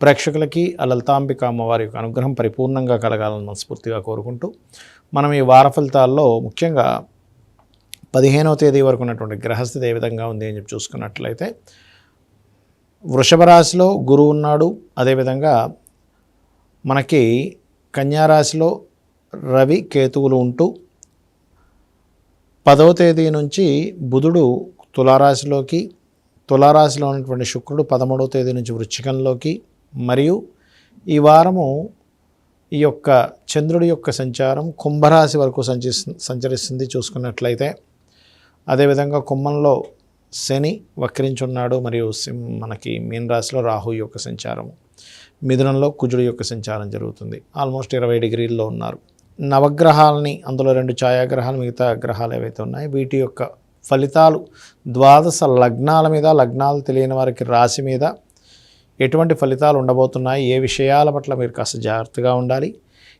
ప్రేక్షకులకి ఆ లలితాంబిక అమ్మవారి యొక్క అనుగ్రహం పరిపూర్ణంగా కలగాలని మనస్ఫూర్తిగా కోరుకుంటూ మనం ఈ వార ఫలితాల్లో ముఖ్యంగా పదిహేనవ తేదీ వరకు ఉన్నటువంటి గ్రహస్థితి ఏ విధంగా ఉంది అని చెప్పి చూసుకున్నట్లయితే వృషభ రాశిలో గురువు ఉన్నాడు. అదేవిధంగా మనకి కన్యారాశిలో రవి కేతువులు ఉంటూ పదవ తేదీ నుంచి బుధుడు తులారాశిలోకి తులారాశిలో ఉన్నటువంటి శుక్రుడు పదమూడవ తేదీ నుంచి వృశ్చికంలోకి మరియు ఈ వారము ఈ యొక్క చంద్రుడి యొక్క సంచారం కుంభరాశి వరకు సంచి సంచరిస్తుంది చూసుకున్నట్లయితే. అదేవిధంగా కుంభంలో శని వక్రించున్నాడు మరియు మనకి మీన రాశిలో రాహు యొక్క సంచారము. మిథునంలో కుజుడు యొక్క సంచారం జరుగుతుంది. ఆల్మోస్ట్ ఇరవై డిగ్రీల్లో ఉన్నారు. నవగ్రహాలని అందులో రెండు ఛాయాగ్రహాలు మిగతా గ్రహాలు ఏవైతే ఉన్నాయో వీటి యొక్క ఫలితాలు ద్వాదశ లగ్నాల మీద లగ్నాలు తెలియని వారికి రాశి మీద ఎటువంటి ఫలితాలు ఉండబోతున్నాయి? ఏ విషయాల పట్ల మీరు కాస్త జాగ్రత్తగా ఉండాలి?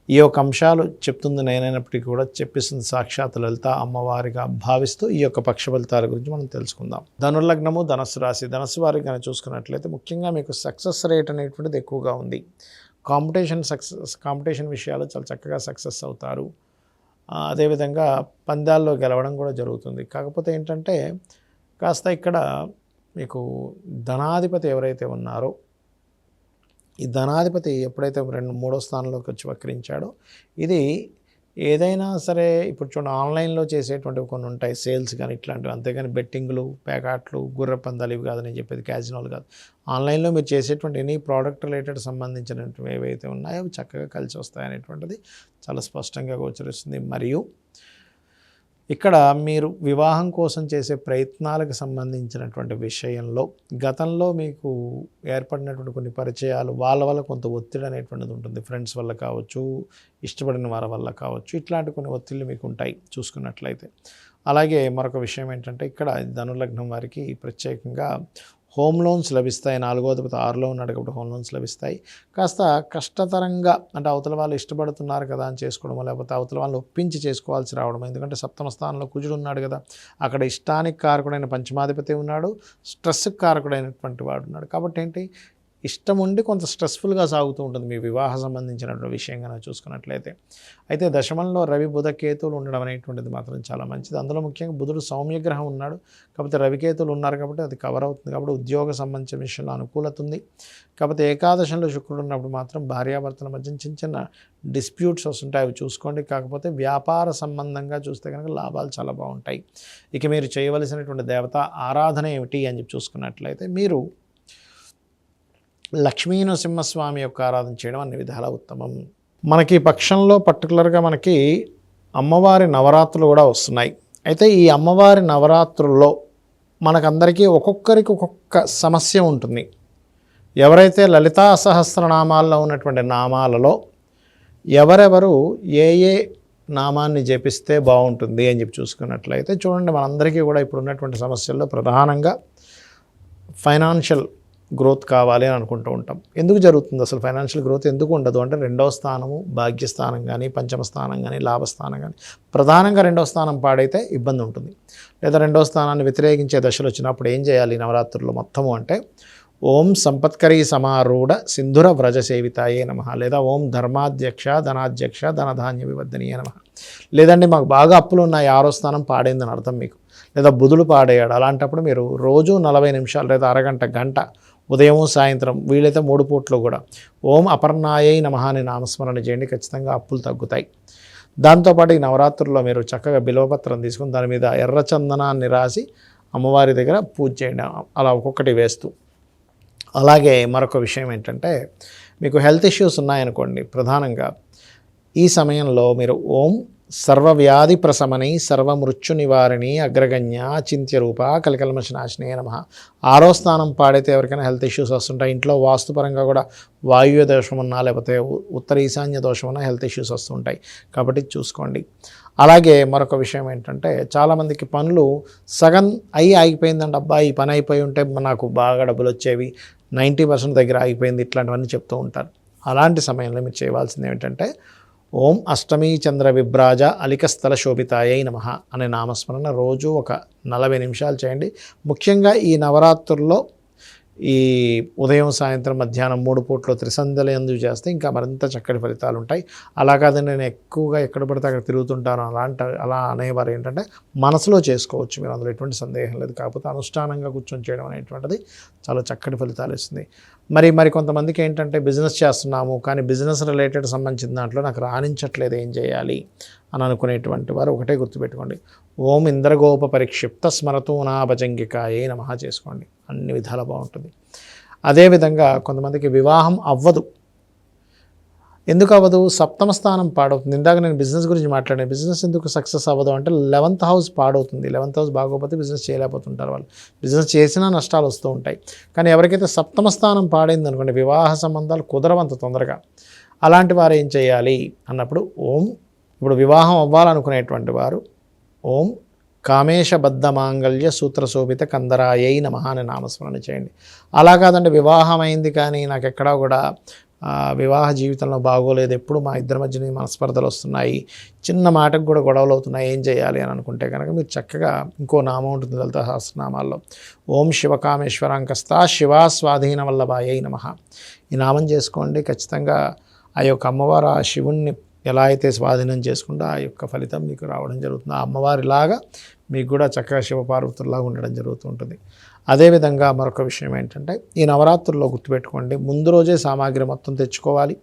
ఈ యొక్క అంశాలు చెప్తుంది నేనైనప్పటికీ కూడా చెప్పిస్తుంది సాక్షాత్ లలిత అమ్మవారిగా భావిస్తూ ఈ యొక్క పక్ష ఫలితాల గురించి మనం తెలుసుకుందాం. ధనుర్లగ్నము ధనస్సు రాశి. ధనస్సు వారికి కనుక చూసుకున్నట్లయితే ముఖ్యంగా మీకు సక్సెస్ రేట్ అనేటువంటిది ఎక్కువగా ఉంది. కాంపిటీషన్ సక్సెస్ కాంపిటీషన్ విషయాలు చాలా చక్కగా సక్సెస్ అవుతారు. అదేవిధంగా పందాల్లో గెలవడం కూడా జరుగుతుంది. కాకపోతే ఏంటంటే కాస్త ఇక్కడ మీకు ధనాధిపతి ఎవరైతే ఉన్నారో ఈ ధనాధిపతి ఎప్పుడైతే రెండు మూడో స్థానంలోకి వచ్చి వక్రించాడో ఇది ఏదైనా సరే ఇప్పుడు చూడండి ఆన్లైన్లో చేసేటువంటివి కొన్ని ఉంటాయి. సేల్స్ కానీ ఇట్లాంటివి అంతేగాని బెట్టింగ్లు పేకాట్లు గుర్ర పందాలు ఇవి కాదని చెప్పేది క్యాజినోలు కాదు. ఆన్లైన్లో మీరు చేసేటువంటి ఎనీ ప్రోడక్ట్ రిలేటెడ్ సంబంధించినటువంటి ఏవైతే ఉన్నాయో అవి చక్కగా కలిసి వస్తాయనేటువంటిది చాలా స్పష్టంగా గోచరిస్తుంది. మరియు ఇక్కడ మీరు వివాహం కోసం చేసే ప్రయత్నాలకు సంబంధించినటువంటి విషయంలో గతంలో మీకు ఏర్పడినటువంటి కొన్ని పరిచయాలు వాళ్ళ వల్ల కొంత ఒత్తిడి అనేటువంటిది ఉంటుంది. ఫ్రెండ్స్ వల్ల కావచ్చు ఇష్టపడిన వారి వల్ల కావచ్చు ఇట్లాంటి కొన్ని ఒత్తిళ్ళు మీకు ఉంటాయి చూసుకున్నట్లయితే. అలాగే మరొక విషయం ఏంటంటే ఇక్కడ ధనులగ్నం వారికి ప్రత్యేకంగా హోమ్ లోన్స్ లభిస్తాయి. నాలుగో అధిపతి ఆరులో ఉన్నాడు కాబట్టి హోమ్ లోన్స్ లభిస్తాయి. కాస్త కష్టతరంగా అంటే అవతల వాళ్ళు ఇష్టపడుతున్నారు కదా అని చేసుకోవడం లేకపోతే అవతల వాళ్ళు ఒప్పించి చేసుకోవాల్సి రావడం ఎందుకంటే సప్తమ స్థానంలో కుజుడు ఉన్నాడు కదా. అక్కడ ఇష్టానికి కారకుడైన పంచమాధిపతి ఉన్నాడు. స్ట్రెస్కి కారకుడైనటువంటి వాడు ఉన్నాడు. కాబట్టి ఏంటి? ఇష్టం ఉండి కొంత స్ట్రెస్ఫుల్గా సాగుతూ ఉంటుంది మీ వివాహ సంబంధించినటువంటి విషయంగా కనుక చూసుకున్నట్లయితే. అయితే దశమంలో రవి బుధ కేతువులు ఉండడం అనేటువంటిది మాత్రం చాలా మంచిది. అందులో ముఖ్యంగా బుధుడు సౌమ్యగ్రహం ఉన్నాడు. కాకపోతే రవికేతులు ఉన్నారు కాబట్టి అది కవర్ అవుతుంది. కాబట్టి ఉద్యోగ సంబంధించిన విషయంలో అనుకూలత ఉంది. కాకపోతే ఏకాదశంలో శుక్రుడు ఉన్నప్పుడు మాత్రం భార్యాభర్తల మధ్య చిన్న చిన్న డిస్ప్యూట్స్ వస్తుంటాయి. అవి చూసుకోండి. కాకపోతే వ్యాపార సంబంధంగా చూస్తే కనుక లాభాలు చాలా బాగుంటాయి. ఇక మీరు చేయవలసినటువంటి దేవత ఆరాధన ఏమిటి అని చెప్పి చూసుకున్నట్లయితే మీరు లక్ష్మీనరసింహస్వామి యొక్క ఆరాధన చేయడం అన్ని విధాల ఉత్తమం. మనకి ఈ పక్షంలో పర్టికులర్గా మనకి అమ్మవారి నవరాత్రులు కూడా వస్తున్నాయి. అయితే ఈ అమ్మవారి నవరాత్రుల్లో మనకందరికీ ఒక్కొక్కరికి ఒక్కొక్క సమస్య ఉంటుంది. ఎవరైతే లలితా సహస్రనామాల్లో ఉన్నటువంటి నామాలలో ఎవరెవరు ఏ ఏ నామాన్ని జపిస్తే బాగుంటుంది అని చెప్పి చూసుకున్నట్లయితే చూడండి మనందరికీ కూడా ఇప్పుడు ఉన్నటువంటి సమస్యల్లో ప్రధానంగా ఫైనాన్షియల్ గ్రోత్ కావాలి అని అనుకుంటూ ఉంటాం. ఎందుకు జరుగుతుంది అసలు ఫైనాన్షియల్ గ్రోత్ ఎందుకు ఉండదు? అంటే రెండవ స్థానము భాగ్యస్థానం కానీ పంచమ స్థానం కానీ లాభస్థానం కానీ ప్రధానంగా రెండవ స్థానం పాడైతే ఇబ్బంది ఉంటుంది. లేదా రెండవ స్థానాన్ని వ్యతిరేకించే దశలు వచ్చినప్పుడు ఏం చేయాలి నవరాత్రుల్లో మొత్తము అంటే ఓం సంపత్కరీ సమారూఢ సింధుర వ్రజ సేవితాయే నమ లేదా ఓం ధర్మాధ్యక్ష ధనాధ్యక్ష ధనధాన్య వివర్ధనీయ నమ. లేదండి మాకు బాగా అప్పులు ఉన్నాయి ఆరో స్థానం పాడైందని అర్థం మీకు. లేదా బుధులు పాడేయాడు అలాంటప్పుడు మీరు రోజు నలభై నిమిషాలు లేదా అరగంట గంట ఉదయం సాయంత్రం వీలైతే మూడు పూట్లు కూడా. ఓం అపర్ణాయై నమ అని నామస్మరణ చేయండి. ఖచ్చితంగా అప్పులు తగ్గుతాయి. దాంతోపాటు ఈ నవరాత్రుల్లో మీరు చక్కగా బిల్వపత్రం తీసుకుని దాని మీద ఎర్ర చందనాన్ని రాసి అమ్మవారి దగ్గర పూజ చేయండి. అలా ఒక్కొక్కటి వేస్తూ. అలాగే మరొక విషయం ఏంటంటే మీకు హెల్త్ ఇష్యూస్ ఉన్నాయనుకోండి ప్రధానంగా ఈ సమయంలో మీరు ఓం సర్వవ్యాధి ప్రశమని సర్వమృత్యు నివారిణి అగ్రగణ్య అచింత్య రూప కలికల్మశనాశనే నమ. ఆరో స్థానం పాడైతే ఎవరికైనా హెల్త్ ఇష్యూస్ వస్తుంటాయి. ఇంట్లో వాస్తుపరంగా కూడా వాయువ్య దోషం ఉన్నా లేకపోతే ఉత్తర ఈశాన్య దోషం ఉన్నా హెల్త్ ఇష్యూస్ వస్తుంటాయి. కాబట్టి చూసుకోండి. అలాగే మరొక విషయం ఏంటంటే చాలామందికి పనులు సగం అయి ఆగిపోయిందండి. అబ్బా ఈ పని అయిపోయి ఉంటే నాకు బాగా డబ్బులు వచ్చేవి. నైంటీ పర్సెంట్ దగ్గర ఆగిపోయింది. ఇట్లాంటివన్నీ చెప్తూ ఉంటారు. అలాంటి సమయంలో మీరు చేయవలసింది ఏమిటంటే ఓం అష్టమీ చంద్ర విభ్రాజ అలికస్థల శోభితాయై నమ అనే నామస్మరణ రోజు ఒక నలభై నిమిషాలు చేయండి. ముఖ్యంగా ఈ నవరాత్రుల్లో ఈ ఉదయం సాయంత్రం మధ్యాహ్నం మూడు పూట్లు త్రిసంధ్యలు ఎందుకు చేస్తే ఇంకా మరింత చక్కటి ఫలితాలు ఉంటాయి అలా కాదని నేను ఎక్కువగా ఎక్కడ పడితే అక్కడ తిరుగుతుంటాను. అలాంటి అలా అనేవారు ఏంటంటే మనసులో చేసుకోవచ్చు. మీరు అందులో ఎటువంటి సందేహం లేదు. కాకపోతే అనుష్ఠానంగా కూర్చొని చేయడం అనేటువంటిది చాలా చక్కటి ఫలితాలు ఇస్తుంది. మరి మరి కొంతమందికి ఏంటంటే బిజినెస్ చేస్తున్నాము కానీ బిజినెస్ రిలేటెడ్ సంబంధించిన దాంట్లో నాకు రాణించట్లేదు. ఏం చేయాలి? అని అనుకునేటువంటి వారు ఒకటే గుర్తుపెట్టుకోండి. ఓం ఇంద్రగోప పరిక్షిప్త స్మరతూ నాభజంగికాయే నమ చేసుకోండి. అన్ని విధాలు బాగుంటుంది. అదేవిధంగా కొంతమందికి వివాహం అవ్వదు. ఎందుకు అవ్వదు? సప్తమ స్థానం పాడవుతుంది. ఇందాక నేను బిజినెస్ గురించి మాట్లాడాను బిజినెస్ ఎందుకు సక్సెస్ అవ్వదు అంటే లెవెంత్ హౌస్ పాడవుతుంది. లెవెంత్ హౌస్ బాగోకపోతే బిజినెస్ చేయలేకపోతుంటారు వాళ్ళు. బిజినెస్ చేసినా నష్టాలు వస్తూ ఉంటాయి. కానీ ఎవరికైతే సప్తమ స్థానం పాడైంది అనుకోండి వివాహ సంబంధాలు కుదరవంత తొందరగా. అలాంటి వారు ఏం చేయాలి? అన్నప్పుడు ఓం ఇప్పుడు వివాహం అవ్వాలనుకునేటువంటి వారు ఓం కామేశబద్ధ మాంగళ్య సూత్రశోభిత కందరాయై నమ అని నామస్మరణ చేయండి. అలా కాదండి వివాహం అయింది కానీ నాకు ఎక్కడా కూడా వివాహ జీవితంలో బాగోలేదు ఎప్పుడు మా ఇద్దరి మధ్యన మనస్పర్ధలు వస్తున్నాయి చిన్న మాటకు కూడా గొడవలు అవుతున్నాయి ఏం చేయాలి అని అనుకుంటే కనుక మీరు చక్కగా ఇంకో నామం ఉంటుంది లలిత సహస్రనామాల్లో. ఓం శివకామేశ్వరాంకస్త శివా స్వాధీన వల్లభాయై నమ. ఈ నామం చేసుకోండి ఖచ్చితంగా ఆ యొక్క అమ్మవారు ఆ శివుణ్ణి ఎలా అయితే స్వాధీనం చేసుకుంటే ఆ యొక్క ఫలితం మీకు రావడం జరుగుతుంది. ఆ అమ్మవారిలాగా మీకు కూడా చక్కగా శివపార్వతుల్లాగా ఉండడం జరుగుతుంటుంది అదేవిధంగా మరొక విషయం ఏంటంటే ఈ నవరాత్రుల్లో గుర్తుపెట్టుకోండి. ముందు రోజే సామాగ్రి మొత్తం తెచ్చుకోవాలి.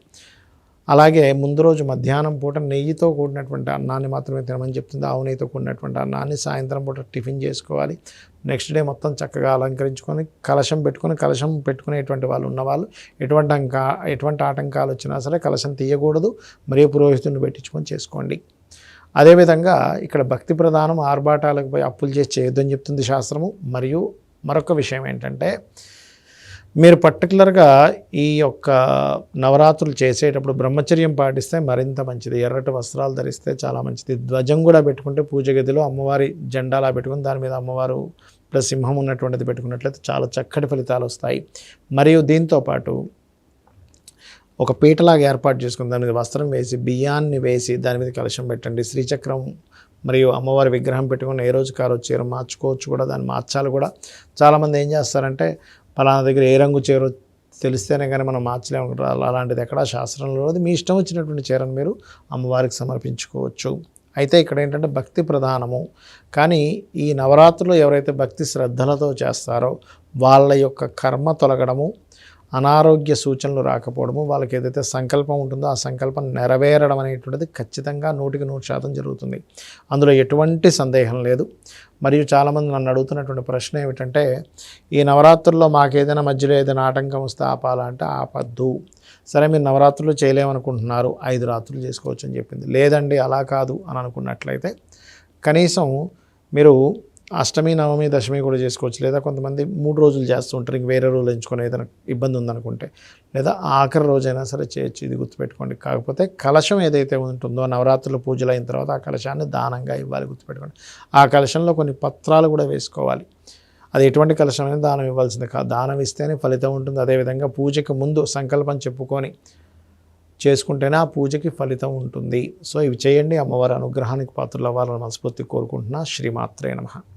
అలాగే ముందు రోజు మధ్యాహ్నం పూట నెయ్యితో కూడినటువంటి అన్నాన్ని మాత్రమే తినమని చెప్తుంది. ఆవు నెయ్యితో కూడినటువంటి అన్నాన్ని సాయంత్రం పూట టిఫిన్ చేసుకోవాలి. నెక్స్ట్ డే మొత్తం చక్కగా అలంకరించుకొని కలశం పెట్టుకొని కలశం పెట్టుకునేటువంటి వాళ్ళు ఉన్నవాళ్ళు. ఎటువంటి అంకా ఎటువంటి ఆటంకాలు వచ్చినా సరే కలశం తీయకూడదు. మరియు పురోహితుడిని పెట్టించుకొని చేసుకోండి. అదేవిధంగా ఇక్కడ భక్తి ప్రధానం ఆర్భాటాలకు పోయి అప్పులు చేసి చేయొద్దని చెప్తుంది శాస్త్రము. మరియు మరొక విషయం ఏంటంటే మీరు పర్టికులర్గా ఈ యొక్క నవరాత్రులు చేసేటప్పుడు బ్రహ్మచర్యం పాటిస్తే మరింత మంచిది. ఎర్రటి వస్త్రాలు ధరిస్తే చాలా మంచిది. ధ్వజం కూడా పెట్టుకుంటే పూజ గదిలో అమ్మవారి జెండాలా పెట్టుకుని దాని మీద అమ్మవారు ప్లస్ సింహం ఉన్నటువంటిది పెట్టుకున్నట్లయితే చాలా చక్కటి ఫలితాలు వస్తాయి. మరియు దీంతో పాటు ఒక పీటలాగా ఏర్పాటు చేసుకుని దాని మీద వస్త్రం వేసి బియ్యాన్ని వేసి దాని మీద కలశం పెట్టండి. శ్రీచక్రం మరియు అమ్మవారి విగ్రహం పెట్టుకుని ఏ రోజు కారు చీర మార్చుకోవచ్చు కూడా దాన్ని మార్చాలి కూడా చాలామంది ఏం చేస్తారంటే పలానా దగ్గర ఏ రంగు చీర తెలిస్తేనే కానీ మనం మార్చలేము. అలాంటిది ఎక్కడా శాస్త్రంలో లేదు. మీ ఇష్టం వచ్చినటువంటి చీరను మీరు అమ్మవారికి సమర్పించుకోవచ్చు. అయితే ఇక్కడ ఏంటంటే భక్తి ప్రధానము. కానీ ఈ నవరాత్రులు ఎవరైతే భక్తి శ్రద్ధలతో చేస్తారో వాళ్ళ యొక్క కర్మ తొలగడము అనారోగ్య సూచనలు రాకపోవడము వాళ్ళకి ఏదైతే సంకల్పం ఉంటుందో ఆ సంకల్పం నెరవేరడం అనేటువంటిది ఖచ్చితంగా నూటికి నూరు శాతం జరుగుతుంది. అందులో ఎటువంటి సందేహం లేదు. మరియు చాలామంది నన్ను అడుగుతున్నటువంటి ప్రశ్న ఏమిటంటే ఈ నవరాత్రుల్లో మాకు ఏదైనా మధ్యలో ఏదైనా ఆటంకం వస్తే ఆపాలంటే ఆపద్దు. సరే మీరు నవరాత్రులు చేయలేమనుకుంటున్నారు ఐదు రాత్రులు చేసుకోవచ్చు అని చెప్పింది. లేదండి అలా కాదు అని అనుకున్నట్లయితే కనీసం మీరు అష్టమి నవమి దశమి కూడా చేసుకోవచ్చు. లేదా కొంతమంది మూడు రోజులు చేస్తూ ఉంటారు. ఇంక వేరే రోజులు ఎంచుకొని ఏదైనా ఇబ్బంది ఉందనుకుంటే. లేదా ఆఖరి రోజైనా సరే చేయొచ్చు. ఇది గుర్తుపెట్టుకోండి. కాకపోతే కలశం ఏదైతే ఉంటుందో నవరాత్రులు పూజలు అయిన తర్వాత ఆ కలశాన్ని దానంగా ఇవ్వాలి గుర్తుపెట్టుకోండి. ఆ కలశంలో కొన్ని పత్రాలు కూడా వేసుకోవాలి. అది ఎటువంటి కలశమైనా దానం ఇవ్వాల్సింది కాదు. దానం ఇస్తేనే ఫలితం ఉంటుంది. అదేవిధంగా పూజకి ముందు సంకల్పం చెప్పుకొని చేసుకుంటేనే ఆ పూజకి ఫలితం ఉంటుంది. సో ఇవి చేయండి. అమ్మవారి అనుగ్రహానికి పాత్రలు అవ్వాలని మనస్ఫూర్తి కోరుకుంటున్నా. శ్రీమాత్రే నమః.